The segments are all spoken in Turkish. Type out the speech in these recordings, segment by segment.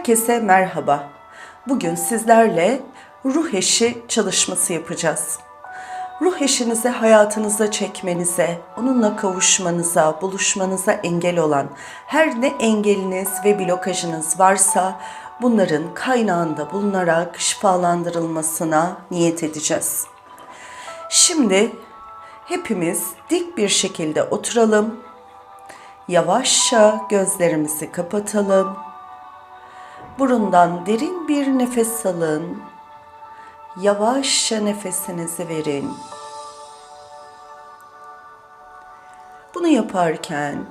Herkese merhaba. Bugün sizlerle ruh eşi çalışması yapacağız. Ruh eşinizi hayatınıza çekmenize, onunla kavuşmanıza, buluşmanıza engel olan her ne engeliniz ve blokajınız varsa bunların kaynağında bulunarak şifalandırılmasına niyet edeceğiz. Şimdi hepimiz dik bir şekilde oturalım. Yavaşça gözlerimizi kapatalım. Burundan derin bir nefes alın. Yavaşça nefesinizi verin. Bunu yaparken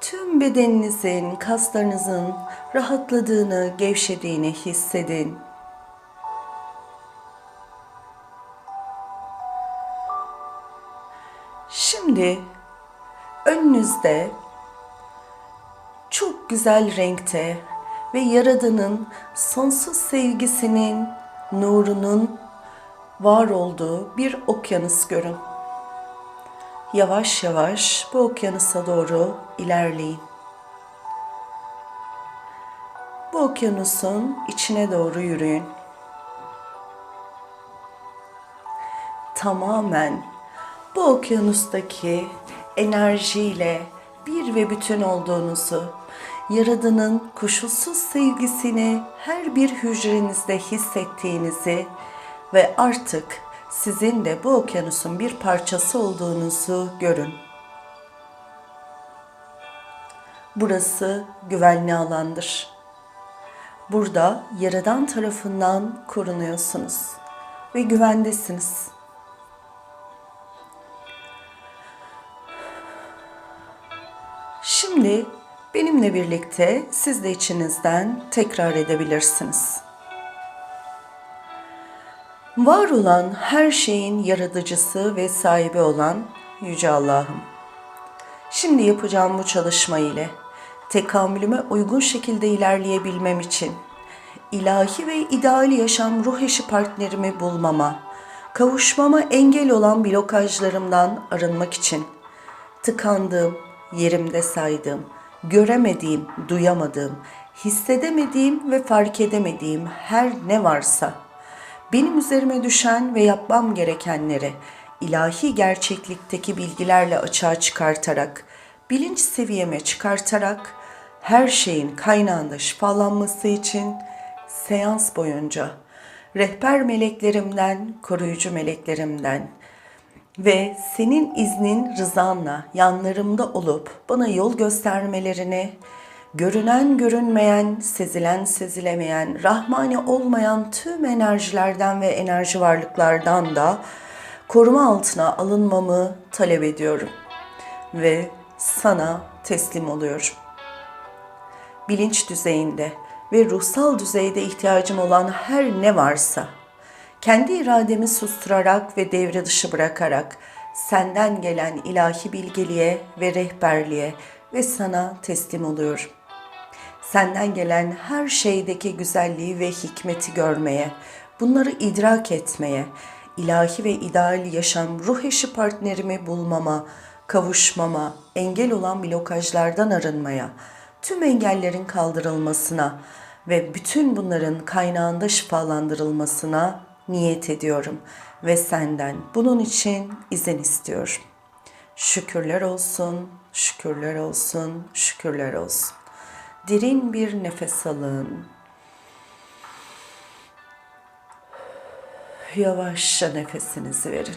tüm bedeninizin, kaslarınızın rahatladığını, gevşediğini hissedin. Şimdi önünüzde çok güzel renkte ve Yaradan'ın sonsuz sevgisinin, nurunun var olduğu bir okyanus görün. Yavaş yavaş bu okyanusa doğru ilerleyin. Bu okyanusun içine doğru yürüyün. Tamamen bu okyanustaki enerjiyle bir ve bütün olduğunuzu, Yaradan'ın koşulsuz sevgisini her bir hücrenizde hissettiğinizi ve artık sizin de bu okyanusun bir parçası olduğunuzu görün. Burası güvenli alandır. Burada Yaradan tarafından korunuyorsunuz ve güvendesiniz. Şimdi benimle birlikte siz de içinizden tekrar edebilirsiniz. Var olan her şeyin yaratıcısı ve sahibi olan Yüce Allah'ım. Şimdi yapacağım bu çalışma ile tekamülüme uygun şekilde ilerleyebilmem için ilahi ve ideal yaşam ruh eşi partnerimi bulmama, kavuşmama engel olan blokajlarımdan arınmak için tıkandığım, yerimde saydığım, göremediğim, duyamadığım, hissedemediğim ve fark edemediğim her ne varsa benim üzerime düşen ve yapmam gerekenleri ilahi gerçeklikteki bilgilerle açığa çıkartarak, bilinç seviyeme çıkartarak her şeyin kaynağında şifalanması için seans boyunca rehber meleklerimden, koruyucu meleklerimden, ve senin iznin rızanla yanlarımda olup bana yol göstermelerini, görünen görünmeyen, sezilen sezilemeyen, rahmani olmayan tüm enerjilerden ve enerji varlıklardan da koruma altına alınmamı talep ediyorum ve sana teslim oluyorum. Bilinç düzeyinde ve ruhsal düzeyde ihtiyacım olan her ne varsa kendi irademi susturarak ve devre dışı bırakarak senden gelen ilahi bilgeliğe ve rehberliğe ve sana teslim oluyorum. Senden gelen her şeydeki güzelliği ve hikmeti görmeye, bunları idrak etmeye, ilahi ve ideal yaşam ruh eşi partnerimi bulmama, kavuşmama, engel olan blokajlardan arınmaya, tüm engellerin kaldırılmasına ve bütün bunların kaynağında şifalandırılmasına niyet ediyorum ve senden bunun için izin istiyorum. Şükürler olsun, şükürler olsun, şükürler olsun. Derin bir nefes alın. Yavaşça nefesinizi verin.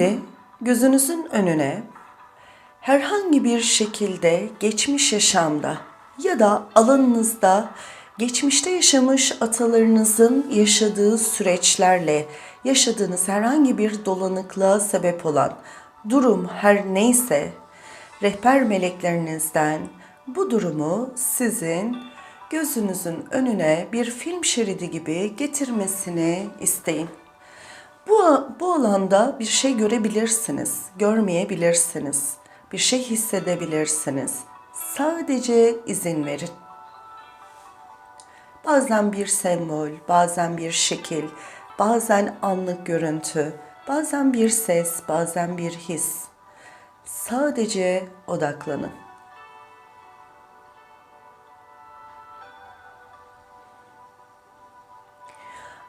Şimdi gözünüzün önüne herhangi bir şekilde geçmiş yaşamda ya da alanınızda geçmişte yaşamış atalarınızın yaşadığı süreçlerle yaşadığınız herhangi bir dolanıklığa sebep olan durum her neyse rehber meleklerinizden bu durumu sizin gözünüzün önüne bir film şeridi gibi getirmesini isteyin. Bu, bu alanda bir şey görebilirsiniz, görmeyebilirsiniz, bir şey hissedebilirsiniz. Sadece izin verin. Bazen bir sembol, bazen bir şekil, bazen anlık görüntü, bazen bir ses, bazen bir his. Sadece odaklanın.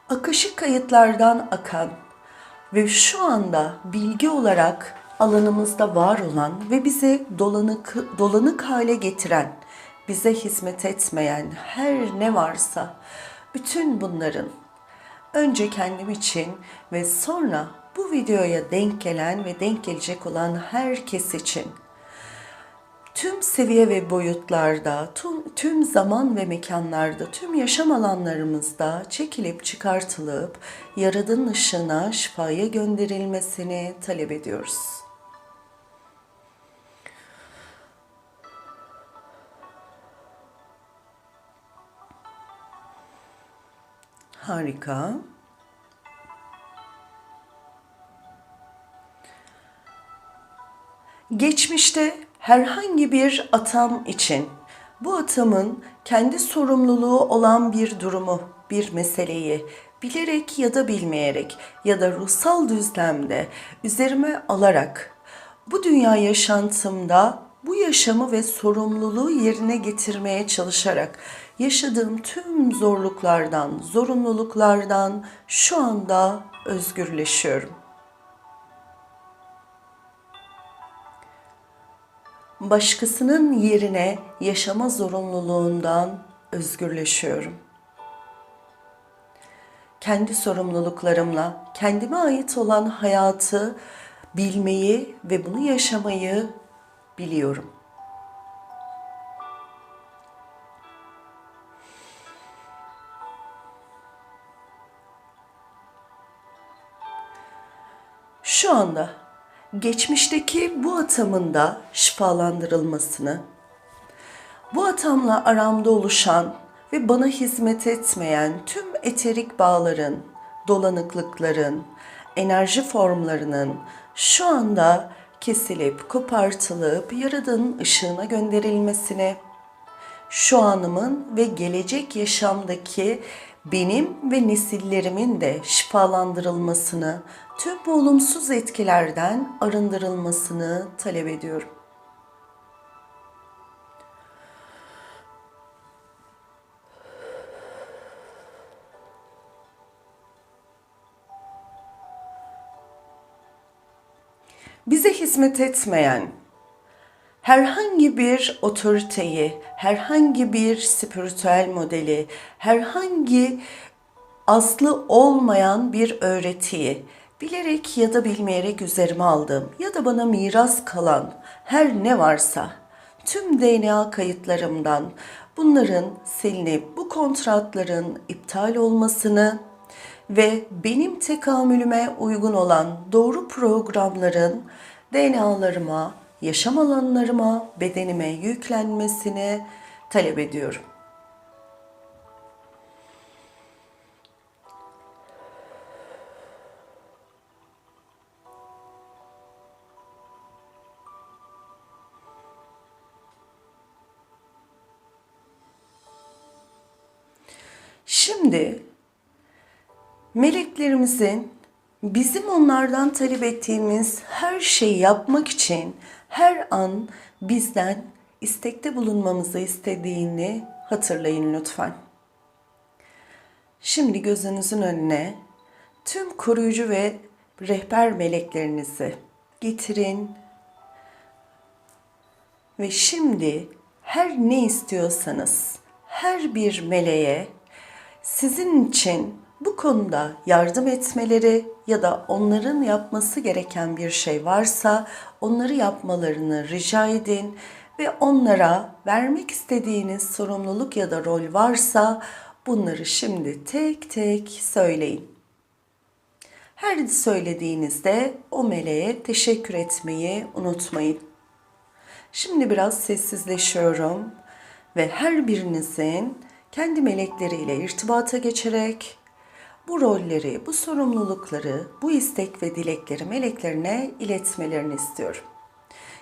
Akışık kayıtlardan akan ve şu anda bilgi olarak alanımızda var olan ve bize dolanık, dolanık hale getiren, bize hizmet etmeyen her ne varsa bütün bunların önce kendim için ve sonra bu videoya denk gelen ve denk gelecek olan herkes için tüm seviye ve boyutlarda, tüm, tüm zaman ve mekanlarda, tüm yaşam alanlarımızda çekilip çıkartılıp Yaradan'ın ışığına şifaya gönderilmesini talep ediyoruz. Harika. Geçmişte herhangi bir atam için bu atamın kendi sorumluluğu olan bir durumu, bir meseleyi bilerek ya da bilmeyerek ya da ruhsal düzlemde üzerime alarak bu dünya yaşantımda bu yaşamı ve sorumluluğu yerine getirmeye çalışarak yaşadığım tüm zorluklardan, zorunluluklardan şu anda özgürleşiyorum. Başkasının yerine yaşama zorunluluğundan özgürleşiyorum. Kendi sorumluluklarımla kendime ait olan hayatı bilmeyi ve bunu yaşamayı biliyorum. Şu anda geçmişteki bu atamın da şifalandırılmasını, bu atamla aramda oluşan ve bana hizmet etmeyen tüm eterik bağların, dolanıklıkların, enerji formlarının şu anda kesilip, kopartılıp Yaradan'ın ışığına gönderilmesini, şu anımın ve gelecek yaşamdaki benim ve nesillerimin de şifalandırılmasını, tüm bu olumsuz etkilerden arındırılmasını talep ediyorum. Bize hizmet etmeyen herhangi bir otoriteyi, herhangi bir spiritüel modeli, herhangi aslı olmayan bir öğretiyi bilerek ya da bilmeyerek üzerime aldığım ya da bana miras kalan her ne varsa tüm DNA kayıtlarımdan bunların silinip bu kontratların iptal olmasını ve benim tekamülüme uygun olan doğru programların DNA'larıma, yaşam alanlarıma, bedenime yüklenmesini talep ediyorum. Şimdi meleklerimizin bizim onlardan talep ettiğimiz her şeyi yapmak için her an bizden istekte bulunmamızı istediğini hatırlayın lütfen. Şimdi gözünüzün önüne tüm koruyucu ve rehber meleklerinizi getirin ve şimdi her ne istiyorsanız her bir meleğe sizin için bu konuda yardım etmeleri ya da onların yapması gereken bir şey varsa onları yapmalarını rica edin ve onlara vermek istediğiniz sorumluluk ya da rol varsa bunları şimdi tek tek söyleyin. Her söylediğinizde o meleğe teşekkür etmeyi unutmayın. Şimdi biraz sessizleşiyorum ve her birinizin kendi melekleriyle irtibata geçerek bu rolleri, bu sorumlulukları, bu istek ve dilekleri meleklerine iletmelerini istiyorum.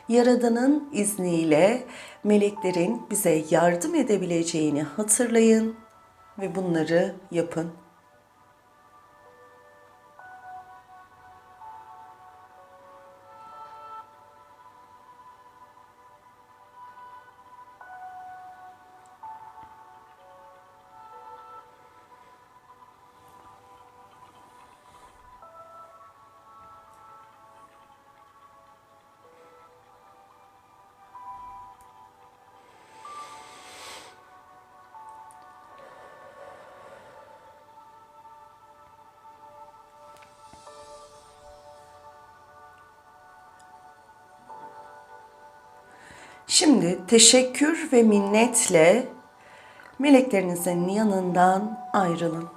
Yaradan'ın izniyle meleklerin bize yardım edebileceğini hatırlayın ve bunları yapın. Şimdi teşekkür ve minnetle meleklerinizin yanından ayrılın.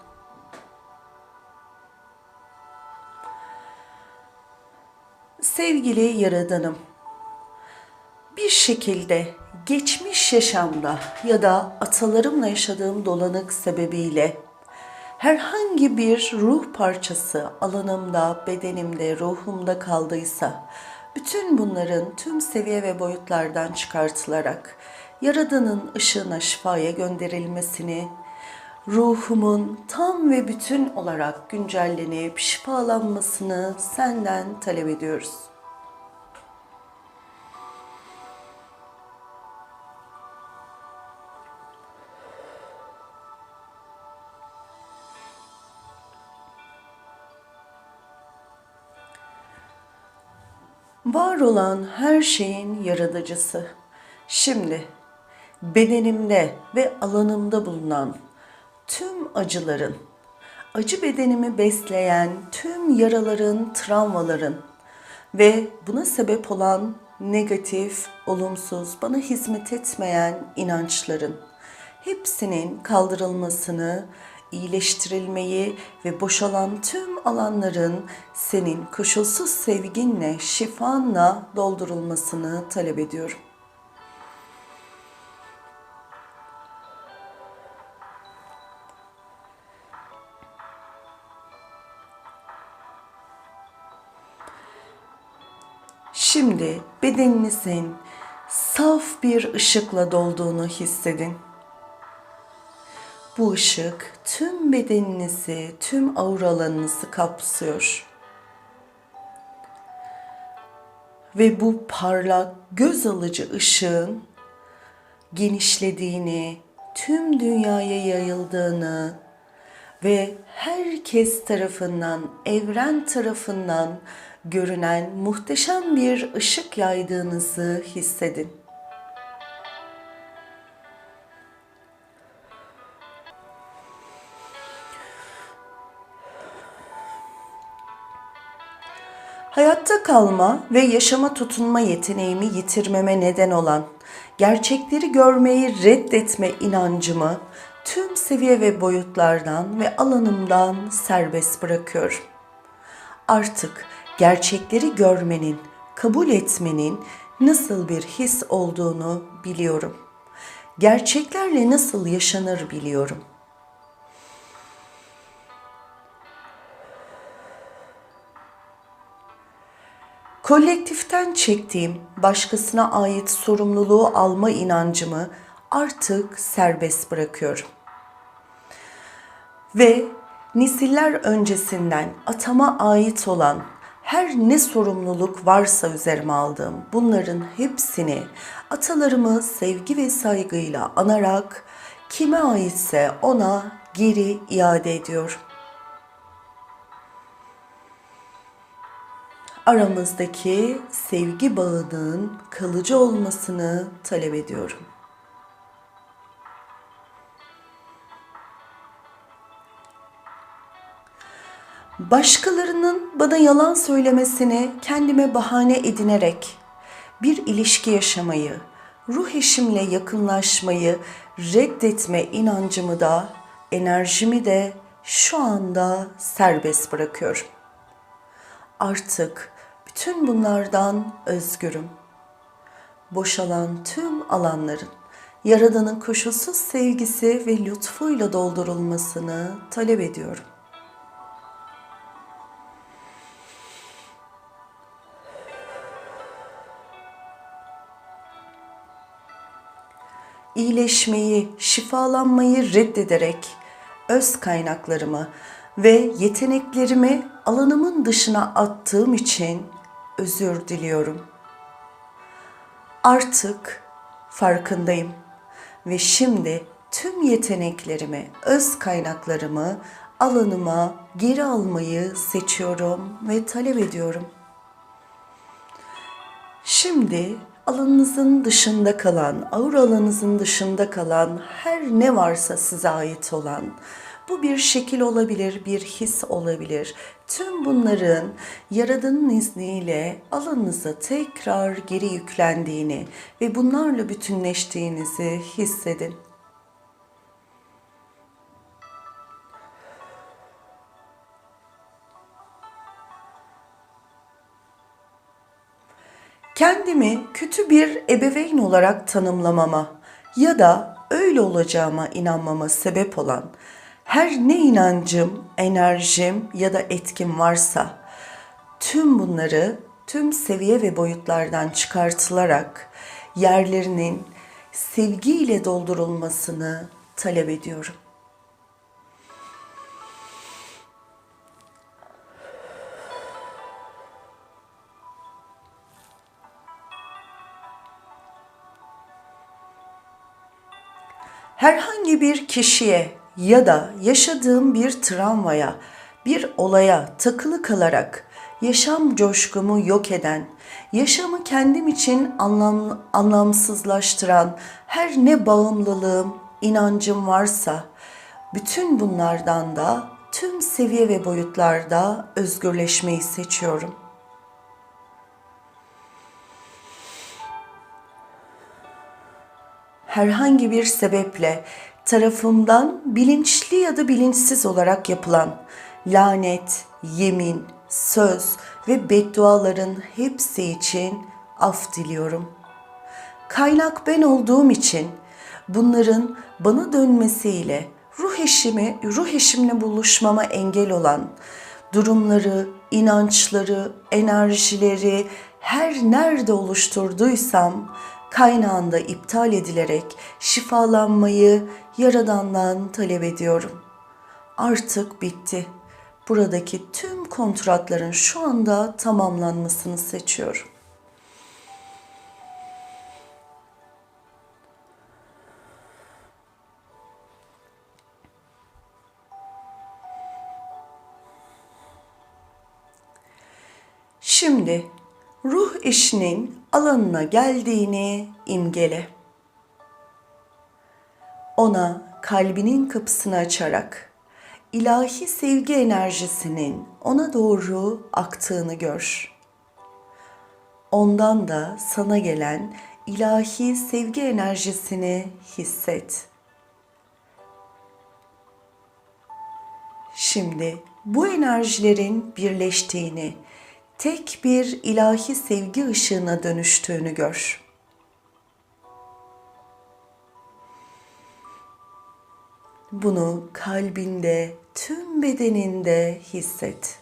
Sevgili Yaradanım, bir şekilde geçmiş yaşamda ya da atalarımla yaşadığım dolanık sebebiyle herhangi bir ruh parçası alanımda, bedenimde, ruhumda kaldıysa bütün bunların tüm seviye ve boyutlardan çıkartılarak Yaradan'ın ışığına şifaya gönderilmesini, ruhumun tam ve bütün olarak güncellenip şifalanmasını senden talep ediyoruz. Olan her şeyin yaratıcısı. Şimdi bedenimde ve alanımda bulunan tüm acıların, acı bedenimi besleyen tüm yaraların, travmaların ve buna sebep olan negatif, olumsuz, bana hizmet etmeyen inançların hepsinin kaldırılmasını iyileştirilmeyi ve boşalan tüm alanların senin koşulsuz sevginle, şifanla doldurulmasını talep ediyorum. Şimdi bedeninizin saf bir ışıkla dolduğunu hissedin. Bu ışık tüm bedeninizi, tüm auralarınızı kapsıyor. Ve bu parlak, göz alıcı ışığın genişlediğini, tüm dünyaya yayıldığını ve herkes tarafından, evren tarafından görünen muhteşem bir ışık yaydığınızı hissedin. Hayatta kalma ve yaşama tutunma yeteneğimi yitirmeme neden olan, gerçekleri görmeyi reddetme inancımı tüm seviye ve boyutlardan ve alanımdan serbest bırakıyorum. Artık gerçekleri görmenin, kabul etmenin nasıl bir his olduğunu biliyorum. Gerçeklerle nasıl yaşanır biliyorum.'' Kolektiften çektiğim başkasına ait sorumluluğu alma inancımı artık serbest bırakıyorum. Ve nesiller öncesinden atama ait olan her ne sorumluluk varsa üzerime aldığım bunların hepsini atalarımı sevgi ve saygıyla anarak kime aitse ona geri iade ediyorum. Aramızdaki sevgi bağının kalıcı olmasını talep ediyorum. Başkalarının bana yalan söylemesini kendime bahane edinerek bir ilişki yaşamayı, ruh eşimle yakınlaşmayı reddetme inancımı da, enerjimi de şu anda serbest bırakıyorum. Artık bütün bunlardan özgürüm. Boşalan tüm alanların Yaradan'ın koşulsuz sevgisi ve lütfuyla doldurulmasını talep ediyorum. iyileşmeyi, şifalanmayı reddederek öz kaynaklarımı ve yeteneklerimi alanımın dışına attığım için özür diliyorum. Artık farkındayım ve şimdi tüm yeteneklerimi, öz kaynaklarımı alanıma geri almayı seçiyorum ve talep ediyorum. Şimdi alanınızın dışında kalan, aura alanınızın dışında kalan her ne varsa size ait olan, bu bir şekil olabilir, bir his olabilir. Tüm bunların Yaradan'ın izniyle alanınıza tekrar geri yüklendiğini ve bunlarla bütünleştiğinizi hissedin. kendimi kötü bir ebeveyn olarak tanımlamama ya da öyle olacağıma inanmama sebep olan her ne inancım, enerjim ya da etkim varsa tüm bunları tüm seviye ve boyutlardan çıkartılarak yerlerinin sevgiyle doldurulmasını talep ediyorum. herhangi bir kişiye ya da yaşadığım bir travmaya, bir olaya takılı kalarak yaşam coşkumu yok eden, yaşamı kendim için anlam, anlamsızlaştıran her ne bağımlılığım, inancım varsa bütün bunlardan da tüm seviye ve boyutlarda özgürleşmeyi seçiyorum. herhangi bir sebeple tarafımdan bilinçli ya da bilinçsiz olarak yapılan lanet, yemin, söz ve bedduaların hepsi için af diliyorum. Kaynak ben olduğum için bunların bana dönmesiyle ruh eşimi, ruh eşimle buluşmama engel olan durumları, inançları, enerjileri her nerede oluşturduysam kaynağında iptal edilerek şifalanmayı Yaradan'dan talep ediyorum. Artık bitti. Buradaki tüm kontratların şu anda tamamlanmasını seçiyorum. Şimdi ruh eşinin alanına geldiğini imgele. Ona kalbinin kapısını açarak ilahi sevgi enerjisinin ona doğru aktığını gör. Ondan da sana gelen ilahi sevgi enerjisini hisset. Şimdi bu enerjilerin birleştiğini tek bir ilahi sevgi ışığına dönüştüğünü gör. Bunu kalbinde, tüm bedeninde hisset.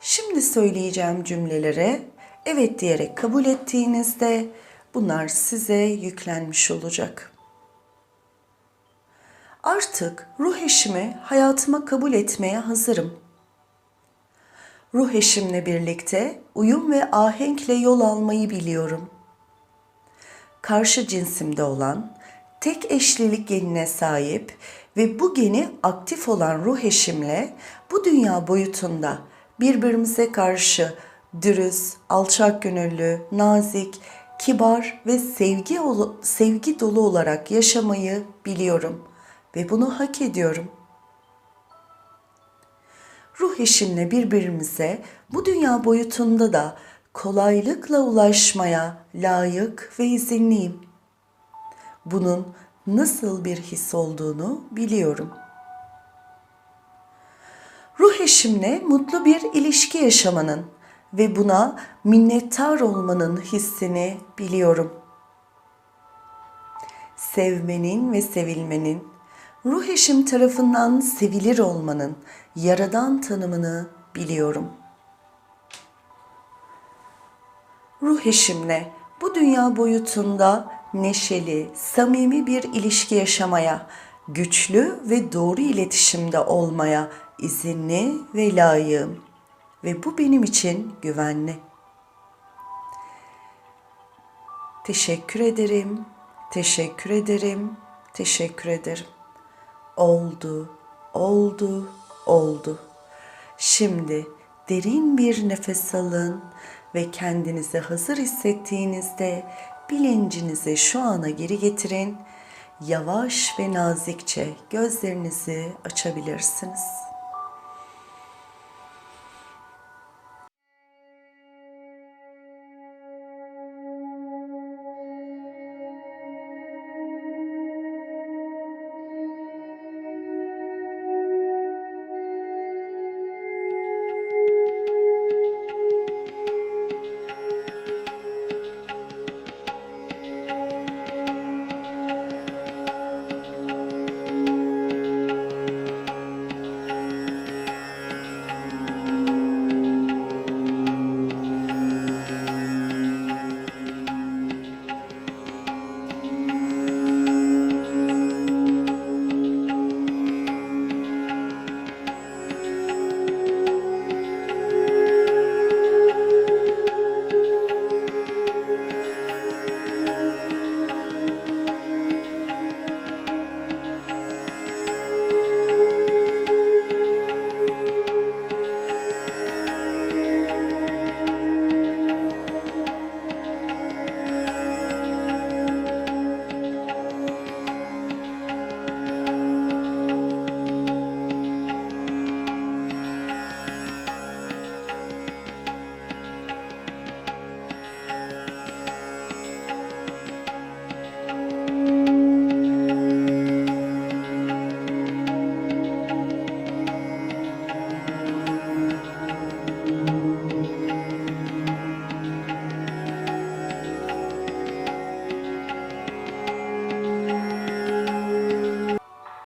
Şimdi söyleyeceğim cümlelere evet diyerek kabul ettiğinizde bunlar size yüklenmiş olacak. Artık ruh eşimi hayatıma kabul etmeye hazırım ruh eşimle birlikte uyum ve ahenkle yol almayı biliyorum. Karşı cinsimde olan, tek eşlilik genine sahip ve bu geni aktif olan ruh eşimle bu dünya boyutunda birbirimize karşı dürüst, alçak gönüllü, nazik, kibar ve sevgi sevgi dolu olarak yaşamayı biliyorum ve bunu hak ediyorum ruh eşimle birbirimize bu dünya boyutunda da kolaylıkla ulaşmaya layık ve izinliyim. Bunun nasıl bir his olduğunu biliyorum. Ruh eşimle mutlu bir ilişki yaşamanın ve buna minnettar olmanın hissini biliyorum. Sevmenin ve sevilmenin ruh eşim tarafından sevilir olmanın yaradan tanımını biliyorum. Ruh eşimle bu dünya boyutunda neşeli, samimi bir ilişki yaşamaya, güçlü ve doğru iletişimde olmaya izinli ve layığım ve bu benim için güvenli. Teşekkür ederim, teşekkür ederim, teşekkür ederim. Oldu, oldu, oldu. Şimdi derin bir nefes alın ve kendinizi hazır hissettiğinizde bilincinizi şu ana geri getirin. Yavaş ve nazikçe gözlerinizi açabilirsiniz.